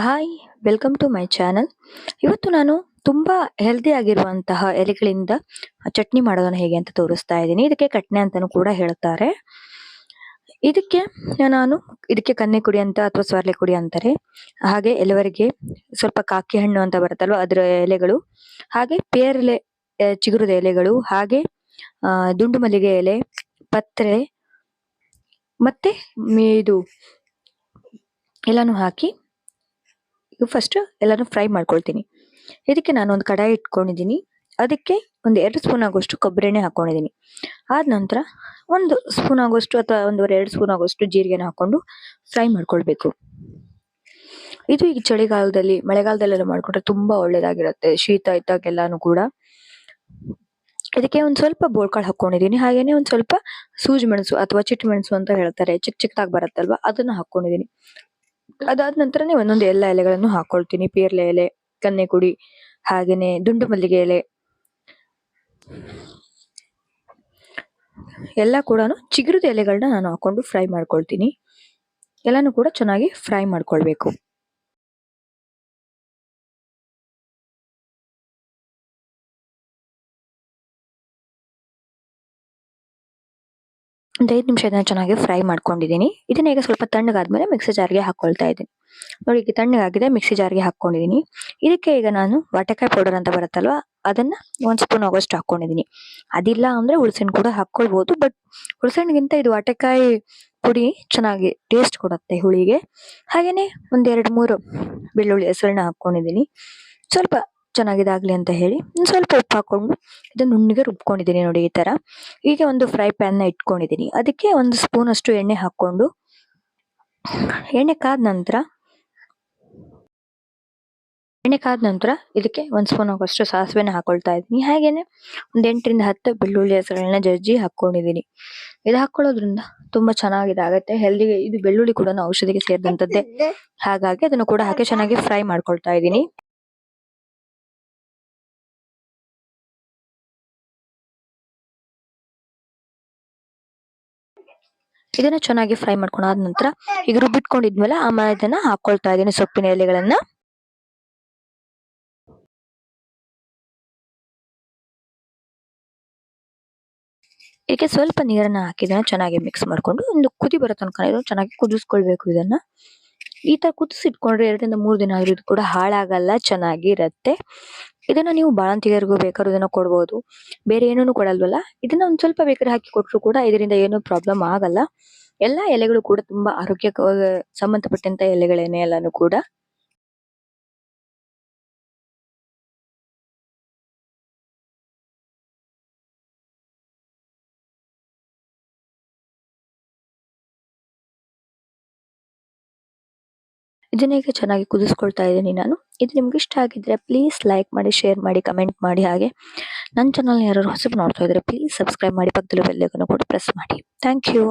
Hi welcome to my channel ಇವತ್ತು ನಾನು ತುಂಬ ಹೆಲ್ದಿ ಆಗಿರುವಂತಹ ಎಲೆಗಳಿಂದ ಚಟ್ನಿ ಮಾಡೋದನ್ನು ಹೇಗೆ ಅಂತ ತೋರಿಸ್ತಾ ಇದ್ದೀನಿ. ಇದಕ್ಕೆ ಕಟ್ನೆ ಅಂತಲೂ ಕೂಡ ಹೇಳ್ತಾರೆ ಇದಕ್ಕೆ ನಾನು ಇದಕ್ಕೆ ಕನ್ನೆ ಕುಡಿ ಅಂತ ಅಥವಾ ಸ್ವರ್ಲೆ ಕುಡಿ ಅಂತಾರೆ. ಹಾಗೆ ಎಲ್ಲವರಿಗೆ ಸ್ವಲ್ಪ ಕಾಕಿ ಹಣ್ಣು ಅಂತ ಬರುತ್ತಲ್ವ ಅದರ ಎಲೆಗಳು. ಹಾಗೆ ಪೇರಲೆ ಚಿಗುರದ ಎಲೆಗಳು. ಹಾಗೆ ದುಂಡು ಮಲ್ಲಿಗೆ ಎಲೆ, ಪತ್ರೆ ಮತ್ತೆ ಇದು, ಎಲ್ಲಾನು ಹಾಕಿ ಫಸ್ಟ್ ಎಲ್ಲಾನು ಫ್ರೈ ಮಾಡ್ಕೊಳ್ತೀನಿ. ಇದಕ್ಕೆ ನಾನು ಒಂದು ಕಡಾಯಿ ಇಟ್ಕೊಂಡಿದ್ದೀನಿ. ಅದಕ್ಕೆ ಒಂದು ಎರಡು ಸ್ಪೂನ್ ಆಗೋಷ್ಟು ಕೊಬ್ಬರಿ ಎಣ್ಣೆ ಹಾಕೊಂಡಿದ್ದೀನಿ. ಆದ ನಂತರ ಒಂದು ಸ್ಪೂನ್ ಆಗೋಷ್ಟು ಅಥವಾ ಒಂದೂವರೆ ಎರಡು ಸ್ಪೂನ್ ಆಗೋಷ್ಟು ಜೀರಿಗೆನ ಹಾಕೊಂಡು ಫ್ರೈ ಮಾಡ್ಕೊಳ್ಬೇಕು. ಇದು ಈಗ ಚಳಿಗಾಲದಲ್ಲಿ, ಮಳೆಗಾಲದಲ್ಲೆಲ್ಲ ಮಾಡ್ಕೊಂಡ್ರೆ ತುಂಬ ಒಳ್ಳೇದಾಗಿರುತ್ತೆ. ಶೀತ ಇದ್ದಾಗೆಲ್ಲಾನು ಕೂಡ. ಇದಕ್ಕೆ ಒಂದು ಸ್ವಲ್ಪ ಬೋಳ್ಕಾಳು ಹಾಕೊಂಡಿದ್ದೀನಿ. ಹಾಗೇನೆ ಒಂದು ಸ್ವಲ್ಪ ಸೂಜಿ ಮೆಣಸು ಅಥವಾ ಚಿಟ್ಟು ಮೆಣಸು ಅಂತ ಹೇಳ್ತಾರೆ. ಚಿಕ್ಕ ಚಿಕ್ಕದಾಗಿ ಬರುತ್ತಲ್ವ? ಅದನ್ನ ಹಾಕೊಂಡಿದ್ದೀನಿ ಅದಾದ ನಂತರನೇ ಒಂದೊಂದು ಎಲ್ಲ ಎಲೆಗಳನ್ನು ಹಾಕೊಳ್ತೀನಿ. ಪೇರ್ಲೆ ಎಲೆ ಕನ್ನೆ ಕುಡಿ ಹಾಗೇನೆ ದುಂಡು ಮಲ್ಲಿಗೆ ಎಲೆ. ಎಲ್ಲ ಕೂಡ ಚಿಗುರದ ಎಲೆಗಳನ್ನ ನಾನು ಹಾಕೊಂಡು ಫ್ರೈ ಮಾಡ್ಕೊಳ್ತೀನಿ. ಎಲ್ಲಾನು ಕೂಡ ಚೆನ್ನಾಗಿ ಫ್ರೈ ಮಾಡ್ಕೊಳ್ಬೇಕು. ಒಂದು ಐದು ನಿಮಿಷ ಇದನ್ನು ಚೆನ್ನಾಗಿ ಫ್ರೈ ಮಾಡ್ಕೊಂಡಿದ್ದೀನಿ. ಇದನ್ನ ಈಗ ಸ್ವಲ್ಪ ತಣ್ಣಗಾದ್ಮೇಲೆ ಮಿಕ್ಸಿ ಜಾರ್ಗೆ ಹಾಕ್ಕೊಳ್ತಾ ಇದ್ದೀನಿ. ನೋಡಿ, ಈಗ ತಣ್ಣಗಾಗಿದೆ, ಮಿಕ್ಸಿ ಜಾರ್ಗೆ ಹಾಕ್ಕೊಂಡಿದ್ದೀನಿ ಇದಕ್ಕೆ ಈಗ ನಾನು ವಾಟೆಕಾಯಿ ಪೌಡರ್ ಅಂತ ಬರುತ್ತಲ್ವ, ಅದನ್ನ ಒಂದು ಸ್ಪೂನ್ ಆಗೋಷ್ಟು ಹಾಕ್ಕೊಂಡಿದ್ದೀನಿ ಅದಿಲ್ಲ ಅಂದರೆ ಹುಳಸಿನ ಕೂಡ ಹಾಕ್ಕೊಳ್ಬೋದು ಬಟ್ ಹುಳ್ಸೆಣ್ಣಿಗಿಂತ ಇದು ವಾಟೆಕಾಯಿ ಪುಡಿ ಚೆನ್ನಾಗಿ ಟೇಸ್ಟ್ ಕೊಡುತ್ತೆ ಹುಳಿಗೆ. ಹಾಗೆಯೇ ಒಂದೆರಡು ಮೂರು ಬೆಳ್ಳುಳ್ಳಿ ಹೆಸರನ್ನ ಹಾಕ್ಕೊಂಡಿದ್ದೀನಿ ಸ್ವಲ್ಪ ಚೆನ್ನಾಗಿದಾಗ್ಲಿ ಅಂತ ಹೇಳಿ ಸ್ವಲ್ಪ ಉಪ್ಪು ಹಾಕೊಂಡು ಇದನ್ನ ನುಣ್ಣಗೆ ರುಬ್ಕೊಂಡಿದ್ದೀನಿ ನೋಡಿ ಈ ತರ. ಈಗ ಒಂದು ಫ್ರೈ ಪ್ಯಾನ್ನ ಇಟ್ಕೊಂಡಿದ್ದೀನಿ. ಅದಕ್ಕೆ ಒಂದು ಸ್ಪೂನ್ ಅಷ್ಟು ಎಣ್ಣೆ ಹಾಕೊಂಡು ಎಣ್ಣೆ ಕಾದ ನಂತರ ಎಣ್ಣೆ ಕಾದ ನಂತರ ಇದಕ್ಕೆ ಒಂದು ಸ್ಪೂನ್ ಆಗೋಷ್ಟು ಸಾಸಿವೆನ ಹಾಕೊಳ್ತಾ ಇದ್ದೀನಿ. ಹಾಗೇನೆ ಒಂದು ಎಂಟರಿಂದ ಹತ್ತು ಬೆಳ್ಳುಳ್ಳಿ ಹೆಸರುಗಳನ್ನ ಜಜ್ಜಿ ಹಾಕ್ಕೊಂಡಿದ್ದೀನಿ ಇದು ಹಾಕೊಳ್ಳೋದ್ರಿಂದ ತುಂಬಾ ಚೆನ್ನಾಗಿ ಇದಾಗತ್ತೆ ಹೆಲ್ದಿಗೆ ಇದು ಬೆಳ್ಳುಳ್ಳಿ ಕೂಡ ಔಷಧಿಗೆ ಸೇರಿದಂಥದ್ದೇ ಹಾಗಾಗಿ ಅದನ್ನು ಕೂಡ ಹಾಕಿ ಚೆನ್ನಾಗಿ ಫ್ರೈ ಮಾಡ್ಕೊಳ್ತಾ ಇದ್ದೀನಿ. ಇದನ್ನ ಚೆನ್ನಾಗಿ ಫ್ರೈ ಮಾಡ್ಕೊಂಡಾದ ನಂತರ ಈಗ ರುಬ್ಬಿಟ್ಕೊಂಡಿದ್ಮೇಲೆ ಆಮೇಲೆ ಇದನ್ನ ಹಾಕೊಳ್ತಾ ಇದ್ದೀನಿ ಸೊಪ್ಪಿನ ಎಲೆಗಳನ್ನ. ಇದಕ್ಕೆ ಸ್ವಲ್ಪ ನೀರನ್ನ ಹಾಕಿದ್ರೆ ಚೆನ್ನಾಗಿ ಮಿಕ್ಸ್ ಮಾಡ್ಕೊಂಡು ಒಂದು ಕುದಿ ಬರೋ ತನಕ, ಚೆನ್ನಾಗಿ ಕುದಿಸ್ಕೊಳ್ಬೇಕು ಇದನ್ನ. ಈ ತರ ಕುದಿಸಿಟ್ಕೊಂಡ್ರೆ ಎರಡರಿಂದ ಮೂರು ದಿನ ಆದ್ರೂ ಇದು ಕೂಡ ಹಾಳಾಗಲ್ಲ ಚೆನ್ನಾಗಿ ಇರತ್ತೆ ಇದನ್ನ ನೀವು ಬಾಣಂತಿಗರಿಗೂ ಬೇಕಾದ್ರೂ ಇದನ್ನ ಕೊಡ್ಬೋದು. ಬೇರೆ ಏನೂ ಕೊಡಲ್ವಲ್ಲ? ಇದನ್ನ ಒಂದ್ ಸ್ವಲ್ಪ ಬೇಕಾದ್ರೆ ಹಾಕಿ ಕೊಟ್ರು ಕೂಡ ಇದರಿಂದ ಏನು ಪ್ರಾಬ್ಲಮ್ ಆಗಲ್ಲ. ಎಲ್ಲಾ ಎಲೆಗಳು ಕೂಡ ತುಂಬಾ ಆರೋಗ್ಯಕ್ಕೆ ಸಂಬಂಧಪಟ್ಟಂತ ಎಲೆಗಳೇನೆ ಎಲ್ಲಾನು ಕೂಡ. ಇದನ್ನ ಈಗ ಚೆನ್ನಾಗಿ ಕುದಿಸ್ಕೊಳ್ತಾ ಇದ್ದೀನಿ ನಾನು. ಇದು ನಿಮ್ಗೆ ಇಷ್ಟ ಆಗಿದ್ರೆ ಪ್ಲೀಸ್ ಲೈಕ್ ಮಾಡಿ ಶೇರ್ ಮಾಡಿ ಕಮೆಂಟ್ ಮಾಡಿ ಹಾಗೆ. ನನ್ನ ಚಾನಲ್ ಯಾರು ಹೊಸಬ್ ನೋಡ್ತಾ ಇದ್ರೆ ಪ್ಲೀಸ್ ಸಬ್ಸ್ಕ್ರೈಬ್ ಮಾಡಿ, ಪಕ್ಕದಲ್ಲಿ ಬೆಲ್ಲೈಕನ್ನು ಕೂಡ ಪ್ರೆಸ್ ಮಾಡಿ. Thank you